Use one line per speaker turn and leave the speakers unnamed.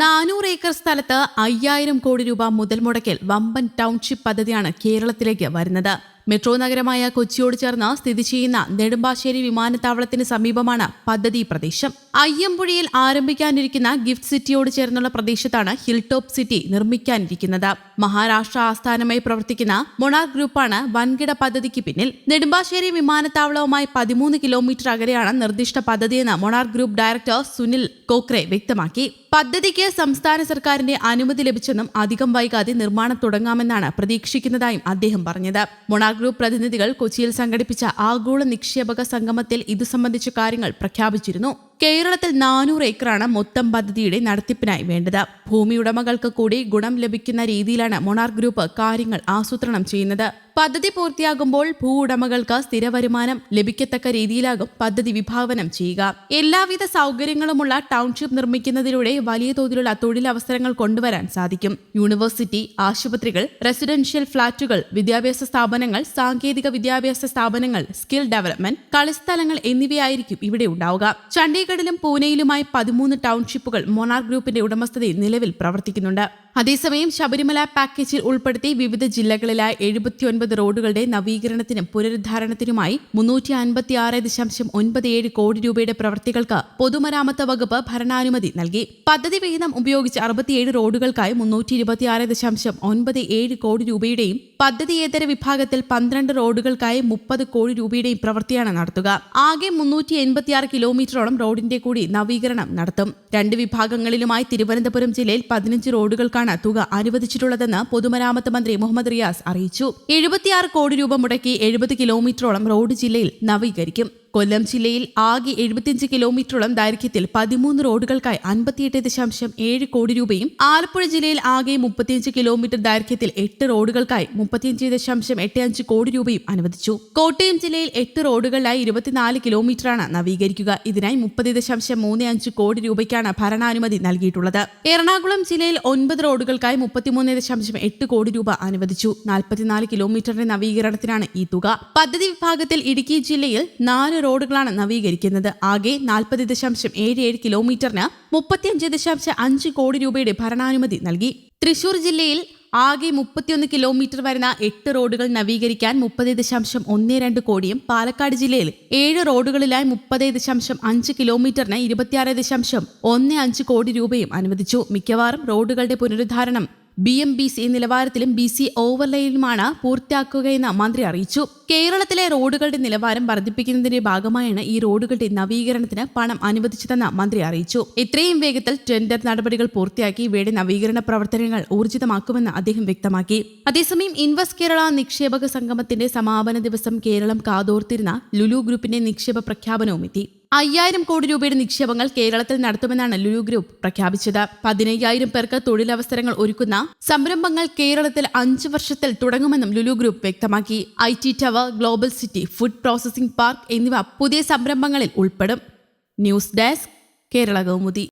നാനൂറ് ഏക്കർ സ്ഥലത്ത് അയ്യായിരം കോടി രൂപ മുതൽ മുടക്കിൽ വമ്പൻ ടൗൺഷിപ്പ് പദ്ധതിയാണ് കേരളത്തിലേക്ക് വരുന്നത്. മെട്രോ നഗരമായ കൊച്ചിയോട് ചേർന്ന് സ്ഥിതി ചെയ്യുന്ന നെടുമ്പാശ്ശേരി വിമാനത്താവളത്തിന് സമീപമാണ് പദ്ധതി പ്രദേശം. അയ്യമ്പുഴയിൽ ആരംഭിക്കാനിരിക്കുന്ന ഗിഫ്റ്റ് സിറ്റിയോട് ചേർന്നുള്ള പ്രദേശത്താണ് ഹിൽ ടോപ്പ് സിറ്റി നിർമ്മിക്കാനിരിക്കുന്നത്. മഹാരാഷ്ട്ര ആസ്ഥാനമായി പ്രവർത്തിക്കുന്ന മൊണാർ ഗ്രൂപ്പാണ് വൻകിട പദ്ധതിക്ക് പിന്നിൽ. നെടുമ്പാശ്ശേരി വിമാനത്താവളവുമായി പതിമൂന്ന് കിലോമീറ്റർ അകലെയാണ് നിർദ്ദിഷ്ട പദ്ധതിയെന്ന് Monarch group director Sunil Kokre വ്യക്തമാക്കി. പദ്ധതിക്ക് സംസ്ഥാന സർക്കാരിന്റെ അനുമതി ലഭിച്ചെന്നും അധികം വൈകാതെ നിർമ്മാണം തുടങ്ങാമെന്നാണ് പ്രതീക്ഷിക്കുന്നതായും അദ്ദേഹം പറഞ്ഞത്. മൊണാർ ഗ്രൂപ്പ് പ്രതിനിധികൾ കൊച്ചിയിൽ സംഘടിപ്പിച്ച ആഗോള നിക്ഷേപക സംഗമത്തിൽ ഇതു സംബന്ധിച്ച കാര്യങ്ങൾ പ്രഖ്യാപിച്ചിരുന്നു. കേരളത്തിൽ നാനൂറ് ഏക്കറാണ് മൊത്തം പദ്ധതിയുടെ നടത്തിപ്പിനായി വേണ്ടത്. ഭൂമി ഉടമകൾക്ക് കൂടി ഗുണം ലഭിക്കുന്ന രീതിയിലാണ് മൊണാർ ഗ്രൂപ്പ് കാര്യങ്ങൾ ആസൂത്രണം ചെയ്യുന്നത്. പദ്ധതി പൂർത്തിയാകുമ്പോൾ ഭൂ ഉടമകൾക്ക് സ്ഥിര വരുമാനം ലഭിക്കത്തക്ക രീതിയിലാകും പദ്ധതി വിഭാവനം ചെയ്യുക. എല്ലാവിധ സൗകര്യങ്ങളുമുള്ള ടൗൺഷിപ്പ് നിർമ്മിക്കുന്നതിലൂടെ വലിയ തോതിലുള്ള തൊഴിലവസരങ്ങൾ കൊണ്ടുവരാൻ സാധിക്കും. യൂണിവേഴ്സിറ്റി ആശുപത്രികൾ റെസിഡൻഷ്യൽ ഫ്ളാറ്റുകൾ വിദ്യാഭ്യാസ സ്ഥാപനങ്ങൾ സാങ്കേതിക വിദ്യാഭ്യാസ സ്ഥാപനങ്ങൾ സ്കിൽ ഡെവലപ്മെന്റ് കളിസ്ഥലങ്ങൾ എന്നിവയായിരിക്കും ഇവിടെ ഉണ്ടാവുക. ചണ്ഡീഗഡിലും പൂനെയിലുമായി പതിമൂന്ന് ടൗൺഷിപ്പുകൾ മൊണാർ ഗ്രൂപ്പിന്റെ ഉടമസ്ഥതയിൽ നിലവിൽ പ്രവർത്തിക്കുന്നുണ്ട്. അതേസമയം ശബരിമല പാക്കേജിൽ ഉൾപ്പെടുത്തി വിവിധ ജില്ലകളിലായി എഴുപത്തിയൊൻപത് റോഡുകളുടെ നവീകരണത്തിനും പുനരുദ്ധാരണത്തിനുമായി മുന്നൂറ്റി അൻപത്തിയാറ് ദശാംശം ഒൻപത് ഏഴ് കോടി രൂപയുടെ പ്രവൃത്തികൾക്ക് പൊതുമരാമത്ത് വകുപ്പ് ഭരണാനുമതി നൽകി. പദ്ധതി വിഹിതം ഉപയോഗിച്ച് അറുപത്തിയേഴ് റോഡുകൾക്കായി മുന്നൂറ്റി ഇരുപത്തിയാറ് ദശാംശം ഒൻപത് ഏഴ് കോടി രൂപയുടെയും പദ്ധതിയേതര വിഭാഗത്തിൽ പന്ത്രണ്ട് റോഡുകൾക്കായി മുപ്പത് കോടി രൂപയുടെയും പ്രവൃത്തിയാണ് നടത്തുക. ആകെ മുന്നൂറ്റി എൺപത്തിയാറ് കിലോമീറ്ററോളം റോഡിന്റെ കൂടി നവീകരണം നടത്തും. രണ്ട് വിഭാഗങ്ങളിലുമായി തിരുവനന്തപുരം ജില്ലയിൽ പതിനഞ്ച് റോഡുകൾക്കാണ് തുക അനുവദിച്ചിട്ടുള്ളതെന്ന് പൊതുമരാമത്ത് മന്ത്രി മുഹമ്മദ് റിയാസ് അറിയിച്ചു. എഴുപത്തിയാറ് കോടി രൂപ മുടക്കി എഴുപത് കിലോമീറ്ററോളം റോഡ് ജില്ലയിൽ നവീകരിക്കും. കൊല്ലം ജില്ലയിൽ ആകെ എഴുപത്തിയഞ്ച് കിലോമീറ്ററോളം ദൈർഘ്യത്തിൽ പതിമൂന്ന് റോഡുകൾക്കായി അൻപത്തിയെട്ട് ദശാംശം ഏഴ് കോടി രൂപയും ആലപ്പുഴ ജില്ലയിൽ ആകെ മുപ്പത്തിയഞ്ച് കിലോമീറ്റർ ദൈർഘ്യത്തിൽ എട്ട് റോഡുകൾക്കായി മുപ്പത്തിയഞ്ച് ദശാംശം എട്ട് അഞ്ച് കോടി രൂപയും അനുവദിച്ചു. കോട്ടയം ജില്ലയിൽ എട്ട് റോഡുകളിലായി ഇരുപത്തിനാല് കിലോമീറ്ററാണ് നവീകരിക്കുക. ഇതിനായി മുപ്പത് ദശാംശം മൂന്ന് അഞ്ച് കോടി രൂപയ്ക്കാണ് ഭരണാനുമതി നൽകിയിട്ടുള്ളത്. എറണാകുളം ജില്ലയിൽ ഒൻപത് റോഡുകൾക്കായി മുപ്പത്തിമൂന്ന് ദശാംശം എട്ട് കോടി രൂപ അനുവദിച്ചു. നാൽപ്പത്തിനാല് കിലോമീറ്ററിന്റെ നവീകരണത്തിനാണ് ഈ തുക. പദ്ധതി വിഭാഗത്തിൽ ഇടുക്കി ജില്ലയിൽ നാല് റോഡുകളാണ് നവീകരിക്കുന്നത്. ആകെ നാൽപ്പത് ദശാംശം ഏഴ് ഏഴ് കിലോമീറ്ററിന് മുപ്പത്തിയഞ്ച് ദശാംശം അഞ്ച് കോടി രൂപയുടെ ഭരണാനുമതി നൽകി. തൃശൂർ ജില്ലയിൽ ആകെ മുപ്പത്തിയൊന്ന് കിലോമീറ്റർ വരുന്ന എട്ട് റോഡുകൾ നവീകരിക്കാൻ മുപ്പത് ദശാംശം ഒന്ന് രണ്ട് കോടിയും പാലക്കാട് ജില്ലയിൽ ഏഴ് റോഡുകളിലായി മുപ്പത് ദശാംശം അഞ്ച് കിലോമീറ്ററിന് ഇരുപത്തിയാറ് ദശാംശം ഒന്ന് അഞ്ച് കോടി രൂപയും അനുവദിച്ചു. മിക്കവാറും റോഡുകളുടെ പുനരുദ്ധാരണം ബി എം ബി സി നിലവാരത്തിലും ബി സി ഓവർലേയിലുമാണ് പൂർത്തിയാക്കുകയെന്ന് മന്ത്രി അറിയിച്ചു. കേരളത്തിലെ റോഡുകളുടെ നിലവാരം വർദ്ധിപ്പിക്കുന്നതിന്റെ ഭാഗമായാണ് ഈ റോഡുകളുടെ നവീകരണത്തിന് പണം അനുവദിച്ചതെന്ന് മന്ത്രി അറിയിച്ചു. ഇത്രയും വേഗത്തിൽ ടെൻഡർ നടപടികൾ പൂർത്തിയാക്കി ഇവയുടെ നവീകരണ പ്രവർത്തനങ്ങൾ ഊർജിതമാക്കുമെന്ന് അദ്ദേഹം വ്യക്തമാക്കി. അതേസമയം ഇൻവെസ്റ്റ് കേരള നിക്ഷേപക സംഗമത്തിന്റെ സമാപന ദിവസം കേരളം കാതോർത്തിരുന്ന ലുലു ഗ്രൂപ്പിന്റെ നിക്ഷേപ പ്രഖ്യാപനവും എത്തി അയ്യായിരം കോടി രൂപയുടെ നിക്ഷേപങ്ങൾ കേരളത്തിൽ നടത്തുമെന്നാണ് ലുലു ഗ്രൂപ്പ് പ്രഖ്യാപിച്ചത്. പതിനയ്യായിരം പേർക്ക് തൊഴിലവസരങ്ങൾ ഒരുക്കുന്ന സംരംഭങ്ങൾ കേരളത്തിൽ അഞ്ച് വർഷത്തിൽ തുടങ്ങുമെന്നും ലുലു ഗ്രൂപ്പ് വ്യക്തമാക്കി. I T tower global city food processing park എന്നിവ പുതിയ സംരംഭങ്ങളിൽ ഉൾപ്പെടും. News desk Kerala Kaumudi.